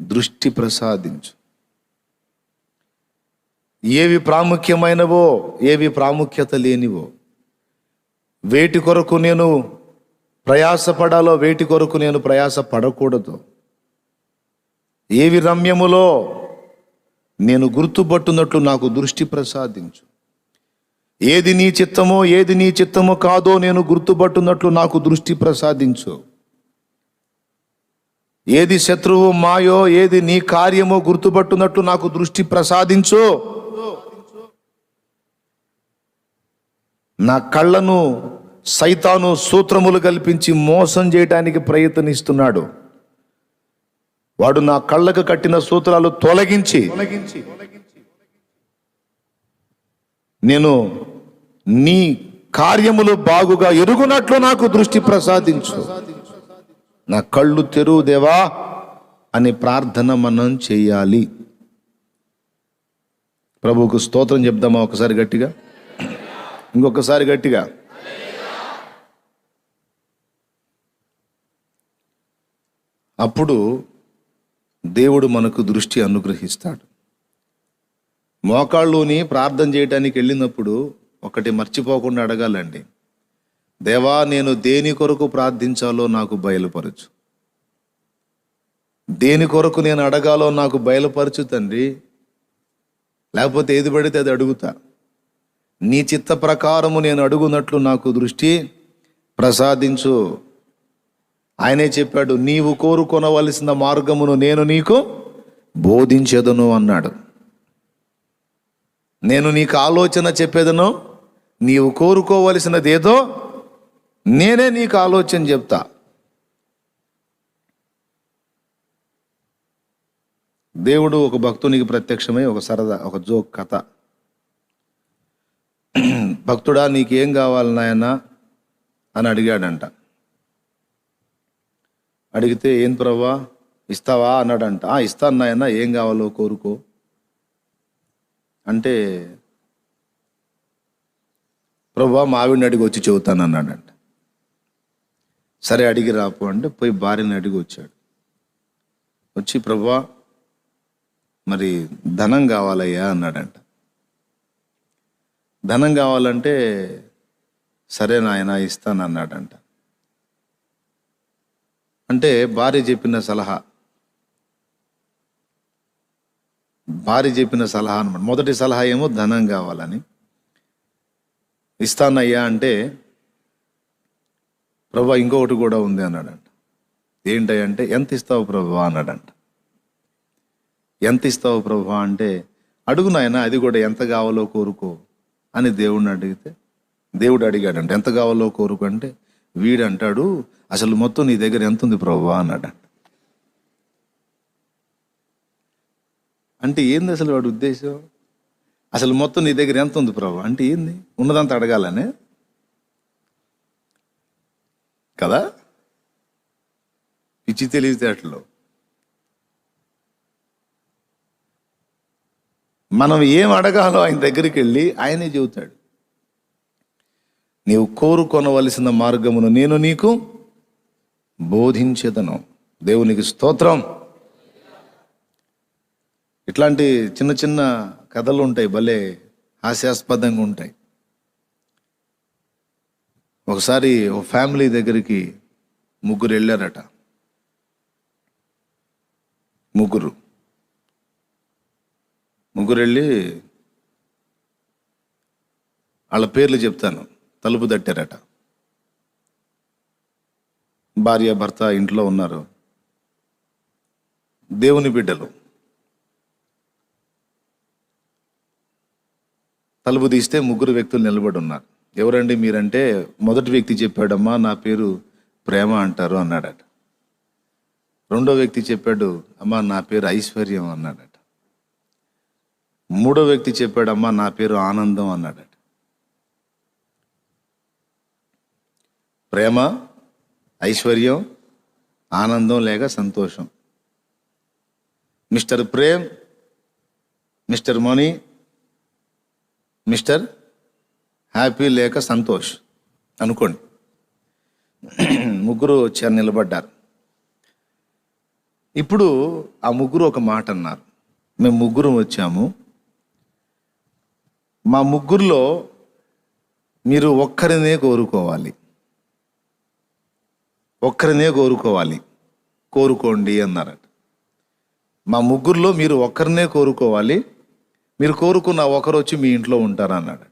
దృష్టి ప్రసాదించు. ఏవి ప్రాముఖ్యమైనవో ఏవి ప్రాముఖ్యత లేనివో వేటి కొరకు నేను ప్రయాసపడాలో వేటి కొరకు నేను ప్రయాస పడకూడదు ఏవి రమ్యములో నేను గుర్తుపట్టున్నట్లు నాకు దృష్టి ప్రసాదించు. ఏది నీ చిత్తమో ఏది నీ చిత్తమో కాదో నేను గుర్తుపట్టున్నట్లు నాకు దృష్టి ప్రసాదించు. ఏది శత్రువు మాయో ఏది నీ కార్యమో గుర్తుపట్టున్నట్లు నాకు దృష్టి ప్రసాదించు. నా కళ్ళను సైతాను సూత్రములు కల్పించి మోసం చేయడానికి ప్రయత్నిస్తున్నాడు. వాడు నా కళ్ళకు కట్టిన సూత్రాలు తొలగించి నేను నీ కార్యములు బాగుగా ఎరుగునట్లు నాకు దృష్టి ప్రసాదించు. నా కళ్ళు తెరువు దేవా అని ప్రార్థన మనం చేయాలి. ప్రభువుకు స్తోత్రం చెప్దామా ఒకసారి గట్టిగా? ఇంకొకసారి గట్టిగా? అప్పుడు దేవుడు మనకు దృష్టి అనుగ్రహిస్తాడు. మోకాళ్ళుని ప్రార్థన చేయడానికి వెళ్ళినప్పుడు ఒకటి మర్చిపోకుండా అడగాలండి. దేవా నేను దేని కొరకు ప్రార్థించాలో నాకు బయలుపరచు. దేని కొరకు నేను అడగాలో నాకు బయలుపరచు తండ్రి. లేకపోతే ఏది పడితే అది అడుగుతా. నీ చిత్త ప్రకారము నేను అడుగునట్లు నాకు దృష్టి ప్రసాదించు. ఆయనే చెప్పాడు నీవు కోరుకొనవలసిన మార్గమును నేను నీకు బోధించేదను అన్నాడు. నేను నీకు ఆలోచన చెప్పేదను నీవు కోరుకోవలసినదేదో నేనే నీకు ఆలోచన చెప్తా. దేవుడు ఒక భక్తునికి ప్రత్యక్షమై ఒక సరదా ఒక జోక్ కథ. భక్తుడా నీకేం కావాలి నాయన అని అడిగాడంట. అడిగితే ఏం ప్రవ్వా? ఇస్తావా? అన్నాడంట. "ఆ, ఇస్తాను నాయన ఏం కావాలో కోరుకో. అంటే ప్రభా మావిడిని అడిగి వచ్చి చెబుతాను అన్నాడంట. సరే అడిగి రాపు అంటే పోయి భార్యని అడిగి వచ్చాడు. వచ్చి ప్రభా మరి ధనం కావాలయ్యా అన్నాడంట. ధనం కావాలంటే సరే నాయన ఇస్తాను అన్నాడంట. అంటే భార్య చెప్పిన సలహా. భార్య చెప్పిన సలహా అనమాట మొదటి సలహా ఏమో ధనం కావాలని. ఇస్తానయ్యా అంటే ప్రభా ఇంకొకటి కూడా ఉంది అన్నాడంట. ఏంటంటే అంటే ఎంత ఇస్తావు ప్రభా? అన్నాడంట. ఎంత ఇస్తావు ప్రభా? అంటే అడుగు నాయన అది కూడా ఎంత కావాలో కోరుకో అని దేవుడిని అడిగితే దేవుడు అడిగాడంట. ఎంత కావాలో కోరుకో? అంటే వీడు అంటాడు అసలు మొత్తం నీ దగ్గర ఎంత ఉంది ప్రభా? అన్నాడంట. అంటే ఏంది అసలు వాడు ఉద్దేశం? అసలు మొత్తం నీ దగ్గర ఎంత ఉంది ప్రభా? అంటే ఏంది? ఉన్నదంతా అడగాలనే? కదా? పిచ్చి తెలివితేటలు. మనం ఏం అడగాలో ఆయన దగ్గరికి వెళ్ళి ఆయనే చెబుతాడు. నీవు కోరుకొనవలసిన మార్గమును నేను నీకు బోధించేదను. దేవునికి స్తోత్రం. ఇట్లాంటి చిన్న చిన్న కథలు ఉంటాయి భలే హాస్యాస్పదంగా ఉంటాయి. ఒకసారి ఒక ఫ్యామిలీ దగ్గరికి ముగ్గురు వెళ్ళారట. ముగ్గురు. ముగ్గురు వెళ్ళి వాళ్ళ పేర్లు చెప్తాను. తలుపు తట్టారట. భార్య భర్త ఇంట్లో ఉన్నారు. దేవుని బిడ్డలు. తలుపు తీస్తే ముగ్గురు వ్యక్తులు నిలబడి ఉన్నారు. ఎవరండి మీరంటే? మొదటి వ్యక్తి చెప్పాడమ్మా నా పేరు ప్రేమ అంటారు అన్నాడట. రెండో వ్యక్తి చెప్పాడు అమ్మా నా పేరు ఐశ్వర్యం అన్నాడట. మూడో వ్యక్తి చెప్పాడు అమ్మా నా పేరు ఆనందం అన్నాడట. ప్రేమ ఐశ్వర్యం ఆనందం లేక సంతోషం. Mister Prem mister money mister happy లేక సంతోష్ అనుకోండి. ముగ్గురు వచ్చారు నిలబడ్డారు. ఇప్పుడు ఆ ముగ్గురు ఒక మాట అన్నారు. మేము ముగ్గురం వచ్చాము. మా ముగ్గురులో మీరు ఒక్కరినే కోరుకోవాలి. ఒక్కరినే కోరుకోవాలి. కోరుకోండి అన్నారట మా ముగ్గురులో మీరు ఒక్కరినే కోరుకోవాలి. మీరు కోరుకున్న ఒకరు వచ్చి మీ ఇంట్లో ఉంటారు అన్నాడు.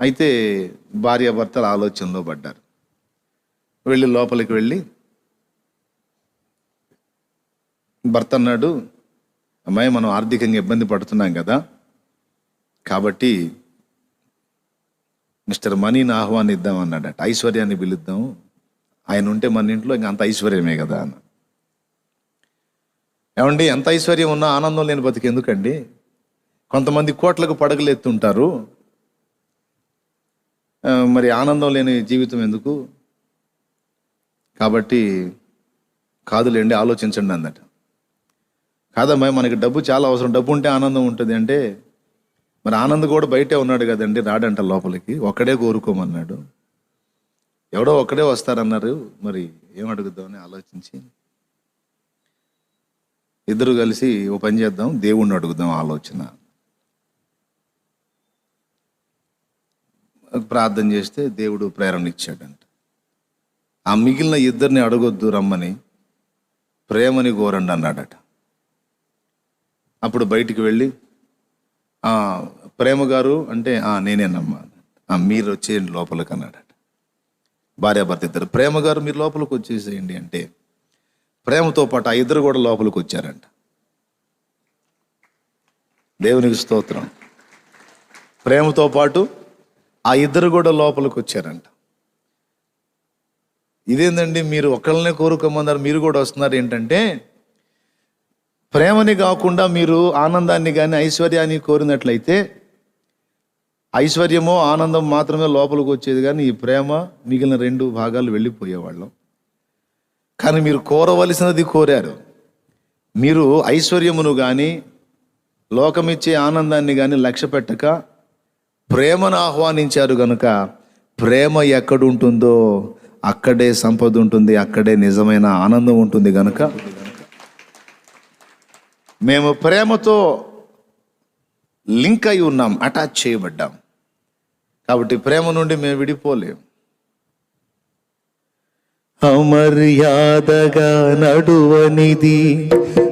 అయితే భార్యాభర్తలు ఆలోచనలో పడ్డారు. వెళ్ళి లోపలికి వెళ్ళి భర్త అన్నాడు అమ్మాయి మనం ఆర్థికంగా ఇబ్బంది పడుతున్నాం కదా. కాబట్టి మిస్టర్ మనీని ఆహ్వానిద్దాం అన్నాడట. ఐశ్వర్యాన్ని పిలుద్దాం. ఆయన ఉంటే మన ఇంట్లో ఇంకా అంత ఐశ్వర్యమే కదా అన్న. ఏమండి ఎంత ఐశ్వర్యం ఉన్నా ఆనందం లేని బతికి ఎందుకండి? కొంతమంది కోట్లకు పడగలు ఎత్తుంటారు మరి ఆనందం లేని జీవితం ఎందుకు? కాబట్టి కాదులేండి ఆలోచించండి అందట కాదమ్మా మనకి డబ్బు చాలా అవసరం. డబ్బు ఉంటే ఆనందం ఉంటుంది అంటే మరి ఆనంద్ కూడా బయటే ఉన్నాడు కదండి రాడంట లోపలికి. ఒక్కడే కోరుకోమన్నాడు. ఎవడో ఒక్కడే వస్తారన్నారు. మరి ఏం అడుగుదామని ఆలోచించి ఇద్దరు కలిసి ఓ పని చేద్దాం. దేవుణ్ణి అడుగుదాం ఆలోచన. ప్రార్థన చేస్తే దేవుడు ప్రేరణ ఇచ్చాడంట. ఆ మిగిలిన ఇద్దరిని అడగొద్దు రమ్మని ప్రేమని కోరండి అన్నాడట. అప్పుడు బయటికి వెళ్ళి "ఆ, ప్రేమ గారు అంటే "ఆ, నేనేనమ్మా మీరు వచ్చేయండి లోపలికి అన్నాడట. భార్యాభర్త ఇద్దరు ప్రేమ గారు మీరు లోపలికి వచ్చేసేయండి అంటే ప్రేమతో పాటు ఆ ఇద్దరు కూడా లోపలికి వచ్చారంట. దేవునికి స్తోత్రం. ప్రేమతో పాటు ఆ ఇద్దరు కూడా లోపలికి వచ్చారంట. ఇదేందండి? మీరు ఒకళ్ళనే కోరుకోమన్నారు మీరు కూడా వస్తున్నారు ఏంటంటే ప్రేమని కాకుండా మీరు ఆనందాన్ని కానీ ఐశ్వర్యాన్ని కోరినట్లయితే ఐశ్వర్యమో ఆనందం మాత్రమే లోపలికి వచ్చేది కానీ ఈ ప్రేమ మిగిలిన రెండు భాగాలు వెళ్ళిపోయేవాళ్ళం. కానీ మీరు కోరవలసినది కోరారు. మీరు ఐశ్వర్యమును కానీ లోకమిచ్చే ఆనందాన్ని కానీ లక్ష్య పెట్టక ప్రేమను ఆహ్వానించారు గనుక ప్రేమ ఎక్కడుంటుందో అక్కడే సంపద ఉంటుంది అక్కడే నిజమైన ఆనందం ఉంటుంది గనుక మేము ప్రేమతో లింక్ అయి ఉన్నాం అటాచ్ చేయబడ్డాం. కాబట్టి ప్రేమ నుండి మేము విడిపోలేం. అమర్యాదగా నడువనిది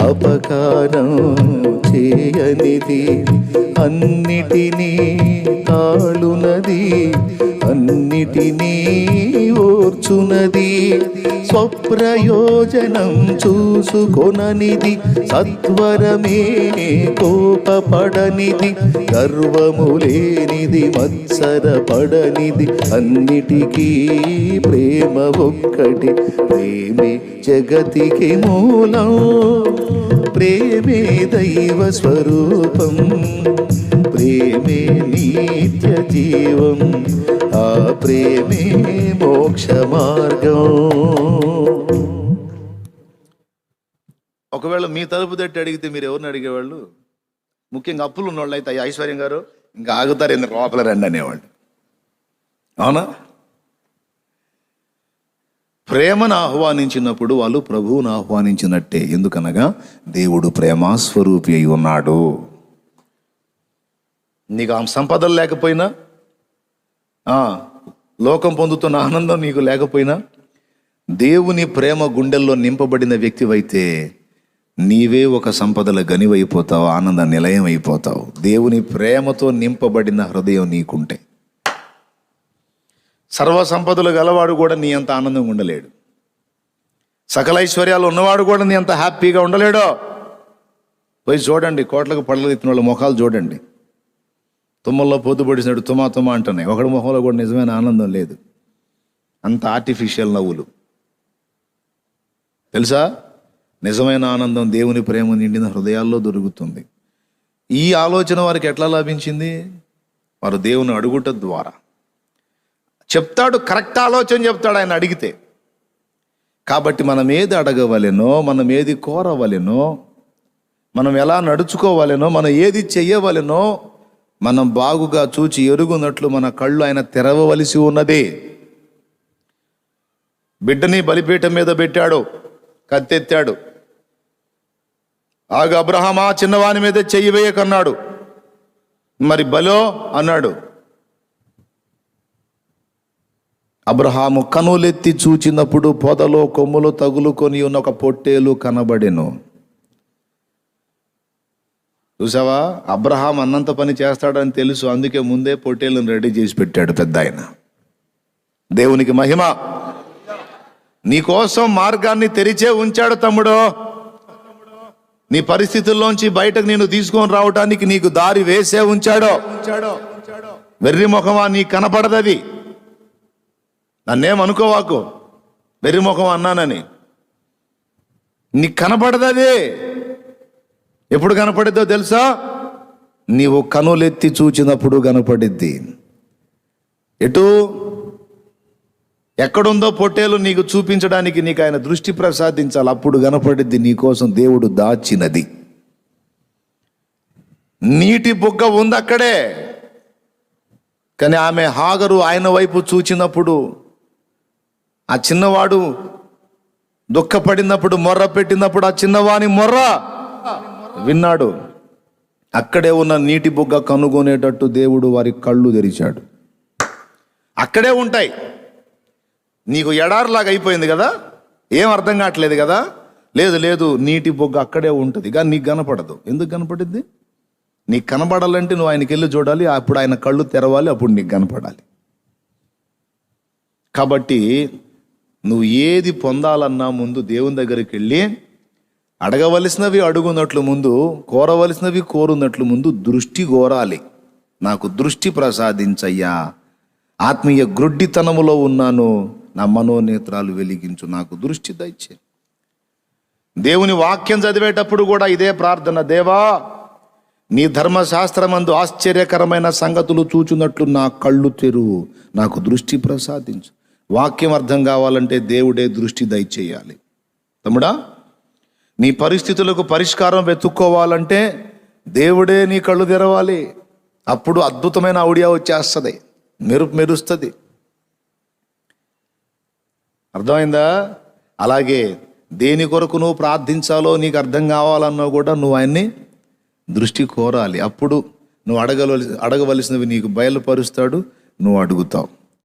అపకారం చేయనిది. అన్నిటినీ తాళునది అన్నిటినీ ఓర్చునది స్వప్రయోజనం చూసుకొననిది. సత్వరమే కోపపడనిది. గర్వము లేనిది మత్సరపడనిది. అన్నిటికీ ప్రేమ ఒక్కటి. ప్రేమే జగతికి మూలం. ప్రేమే దైవ స్వరూపం. ప్రేమే నిత్య జీవం. ఆ ప్రేమే మోక్ష మార్గం. ఒకవేళ మీ తలుపు తట్టి అడిగితే మీరు ఎవరిని అడిగేవాళ్ళు? ముఖ్యంగా అప్పులు ఉన్నవాళ్ళు అయితే ఐశ్వర్యం గారు ఇంకా ఆగుతారు ఎందుకు లోపల రండి అనేవాళ్ళు. అవునా? ప్రేమను ఆహ్వానించినప్పుడు వాళ్ళు ప్రభువును ఆహ్వానించినట్టే. ఎందుకనగా దేవుడు ప్రేమాస్వరూపి అయి ఉన్నాడు. నీకు ఆ సంపదలు లేకపోయినా లోకం పొందుతున్న ఆనందం నీకు లేకపోయినా దేవుని ప్రేమ గుండెల్లో నింపబడిన వ్యక్తివైతే నీవే ఒక సంపదల గనివైపోతావు ఆనంద నిలయం అయిపోతావు దేవుని ప్రేమతో నింపబడిన హృదయం నీకుంటే సర్వ సంపదలు గలవాడు కూడా నీ అంత ఆనందంగా ఉండలేడు. సకల ఐశ్వర్యాలు ఉన్నవాడు కూడా నీ అంత హ్యాపీగా ఉండలేడో. పోయి చూడండి కోట్లకు పడలు ఎత్తిన వాళ్ళ ముఖాలు చూడండి. తుమ్మల్లో పోతు తుమా తుమా అంటున్నాయి. ఒకడి ముఖంలో కూడా నిజమైన ఆనందం లేదు. అంత ఆర్టిఫిషియల్ నవ్వులు. తెలుసా? నిజమైన ఆనందం దేవుని ప్రేమ నిండిన హృదయాల్లో దొరుకుతుంది. ఈ ఆలోచన వారికి ఎట్లా లభించింది? వారు దేవుని అడుగుట ద్వారా. చెప్తాడు కరెక్ట్ ఆలోచన చెప్తాడు ఆయన అడిగితే. కాబట్టి మనం ఏది అడగవలెనో మనం ఏది కోరవలెనో మనం ఎలా నడుచుకోవాలనో మనం ఏది చెయ్యవలెనో మనం బాగుగా చూచి ఎరుగునట్లు మన కళ్ళు ఆయన తెరవవలసి ఉన్నది. బిడ్డని బలిపీఠం మీద పెట్టాడు కత్తెత్తాడు. ఆగ అబ్రహమా చిన్నవాని మీద చెయ్యి వేయకన్నాడు. మరి బలో అన్నాడు. అబ్రహాము కనులెత్తి చూచినప్పుడు పొదలో కొమ్ములు తగులుకొని ఉన్న ఒక పొట్టేలు కనబడెను. చూసావా? అబ్రహాం అన్నంత పని చేస్తాడని తెలుసు. అందుకే ముందే పొట్టేలను రెడీ చేసి పెట్టాడు పెద్ద ఆయన. దేవునికి మహిమ. నీకోసం మార్గాన్ని తెరిచే ఉంచాడు తమ్ముడు. నీ పరిస్థితుల్లోంచి బయటకు నేను తీసుకొని రావటానికి నీకు దారి వేసే ఉంచాడో. వెర్రి ముఖమా నీ కనపడదది. నన్నేం వెర్రిముఖం అన్నానని. నీకు కనపడదది. ఎప్పుడు కనపడిద్దో తెలుసా? నీవు కనులెత్తి చూచినప్పుడు కనపడిద్ది. ఎటు? ఎక్కడుందో పొట్టేలు నీకు చూపించడానికి నీకు ఆయన దృష్టి ప్రసాదించాలి. అప్పుడు కనపడిద్ది నీకోసం దేవుడు దాచినది. నీటి బుగ్గ ఉంది అక్కడే కానీ ఆమె హాగరు ఆయన వైపు చూచినప్పుడు ఆ చిన్నవాడు దుఃఖపడినప్పుడు మొర్ర పెట్టినప్పుడు ఆ చిన్నవాని మొర్ర విన్నాడు. అక్కడే ఉన్న నీటి బుగ్గ కనుగొనేటట్టు దేవుడు వారి కళ్ళు తెరిచాడు. అక్కడే ఉంటాయి. నీకు ఎడారిలాగా అయిపోయింది కదా? ఏం అర్థం కావట్లేదు కదా? లేదు లేదు నీటి బొగ్గ అక్కడే ఉంటుంది కానీ నీకు కనపడదు. ఎందుకు కనపడింది నీకు కనపడాలంటే నువ్వు ఆయనకి వెళ్ళి చూడాలి అప్పుడు ఆయన కళ్ళు తెరవాలి అప్పుడు నీకు కనపడాలి. కాబట్టి నువ్వు ఏది పొందాలన్నా ముందు దేవుని దగ్గరికి వెళ్ళి అడగవలసినవి అడుగున్నట్లు ముందు కోరవలసినవి కోరున్నట్లు ముందు దృష్టి కోరాలి. నాకు దృష్టి ప్రసాదించయ్యా. ఆత్మీయ గ్రుడ్డితనములో ఉన్నాను. నా మనోనేత్రాలు వెలిగించు. నాకు దృష్టి దయచే దేవుని వాక్యం చదివేటప్పుడు కూడా ఇదే ప్రార్థన. దేవా నీ ధర్మశాస్త్రమందు ఆశ్చర్యకరమైన సంగతులు చూచున్నట్లు నా కళ్ళు తెరువు. నాకు దృష్టి ప్రసాదించు. వాక్యం అర్థం కావాలంటే దేవుడే దృష్టి దయచేయాలి. తమ్ముడా నీ పరిస్థితులకు పరిష్కారం వెతుక్కోవాలంటే దేవుడే నీ కళ్ళు తెరవాలి. అప్పుడు అద్భుతమైన ఔడియా వచ్చేస్తుంది మెరుపు మెరుస్తుంది. అర్థమైందా? అలాగే దేని కొరకు నువ్వు ప్రార్థించాలో నీకు అర్థం కావాలన్నా కూడా నువ్వు ఆయన్ని దృష్టి కోరాలి. అప్పుడు నువ్వు అడగవలసి అడగవలసినవి నీకు బయలుపరుస్తాడు నువ్వు అడుగుతావు.